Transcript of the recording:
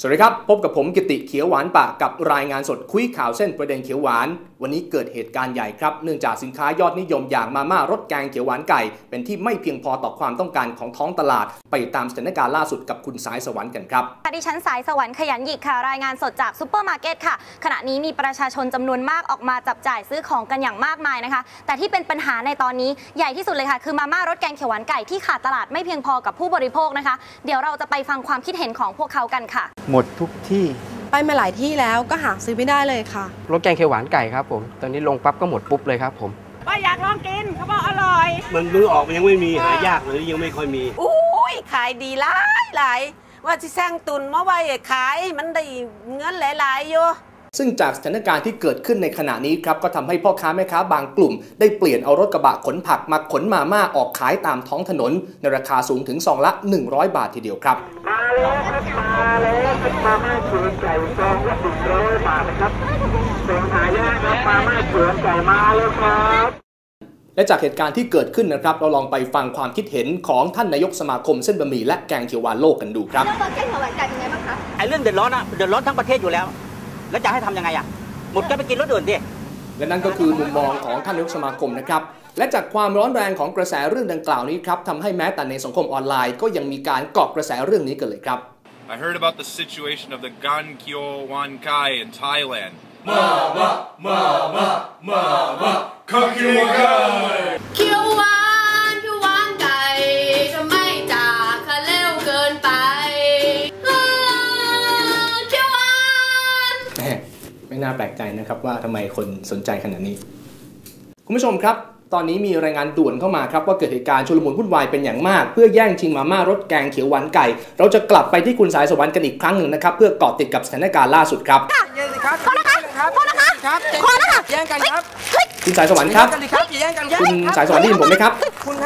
สวัสดีครับ พบกับผมกิติเขียวหวานปากกับรายงานสดคุยข่าวเส้นประเด็นเขียวหวานวันนี้เกิดเหตุการณ์ใหญ่ครับ เนื่องจากสินค้ายอดนิยมอย่างมาม่ารสแกงเขียวหวานไก่ เป็นที่ไม่เพียงพอต่อความต้องการของท้องตลาด ไปตามสถานการณ์ล่าสุดกับคุณสายสวรรค์กันครับค่ะดิฉันสายสวรรค์ขยันหยิกค่ะ รายงานสดจากซูเปอร์มาร์เก็ตค่ะ ขณะนี้มีประชาชนจำนวนมากออกมาจับจ่ายซื้อของกันอย่างมากมายนะคะ แต่ที่เป็นปัญหาในตอนนี้ใหญ่ที่สุดเลยค่ะ คือมาม่ารสแกงเขียวหวานไก่ที่ขาดตลาดไม่เพียงพอกับผู้บริโภคนะคะ เดี๋ยวเราจะไปฟังความคิดเห็นของพวกเขากันค่ะ หมดทุกที่ ไปมาหลายที่แล้วก็หาซื้อไม่ได้เลยค่ะ รสแกงเขียวหวานไก่ครับผม ตอนนี้ลงปั๊บก็หมดปุ๊บเลยครับผมว่าอยากลองกินเขาบอกอร่อย มันมือออกมันยังไม่มีหายากหรือยังไม่ค่อยมี อุ้ยขายดีหลายหลายว่าที่แซงตุนเมื่อไว้ขายมันได้เงินหลายๆอยู่ ซึ่งจากสถานการณ์ที่เกิดขึ้นในขณะนี้ครับก็ทำให้พ่อค้าแม่ค้าบางกลุ่ม ได้เปลี่ยนเอารถกระบะขนผักมาขนมาม่าออกขายตามท้องถนน ในราคาสูงถึงซองละ 100 บาททีเดียวครับ มาแล้วครับมาแล้วครับมาม่าเขือนไก่ซองละหนึ่งร้อยบาทนะครับเป็นหายากครับมาม่าเขือนไก่มาแล้วครับและจากเหตุการณ์ที่เกิดขึ้นนะครับ เราลองไปฟังความคิดเห็นของท่านนายกสมาคมเส้นบะหมี่และแกงเขียวหวานโลกกันดูครับเดือดร้อนเกี่ยวกับไอ้เรื่องเดือดร้อนอะเดือดร้อนทั้งประเทศอยู่แล้ว แล้วจะให้ทำยังไงอะหมดก็ไปกินรถอื่นดิ และนั่นก็คือมุมมองของท่านนายกสมาคมนะครับ และจากความร้อนแรงของกระแสเรื่องดังกล่าวนี้ครับทำให้แม้แต่ในสังคมออนไลน์ก็ยังมีการเกาะกระแสเรื่องนี้กันเลยครับ I heard about the situation of the Gan Kyo Wan Kai in Thailand. เไม่น่าแปลกใจนะครับว่าทำไมคนสนใจขนาดนี้ คุณผู้ชมครับ ตอนนี้มีรายงานด่วนเข้ามาครับว่าเกิดเหตุการณ์ชุลมุนวุ่นวายเป็นอย่างมาก เพื่อแย่งชิงมาม่ารสแกงเขียวหวานไก่ เราจะกลับไปที่คุณสายสวรรค์กันอีกครั้งหนึ่งนะครับเพื่อเกาะติดกับสถานการณ์ล่าสุดครับเย็นสิครับขอนะคะขอนะคะครับขอนะคะแย่งกันครับคุณสายสวรรค์ครับกันดิครับอย่าแย่งกันคุณสายสวรรค์ได้ยินผมไหมครับคุณครับ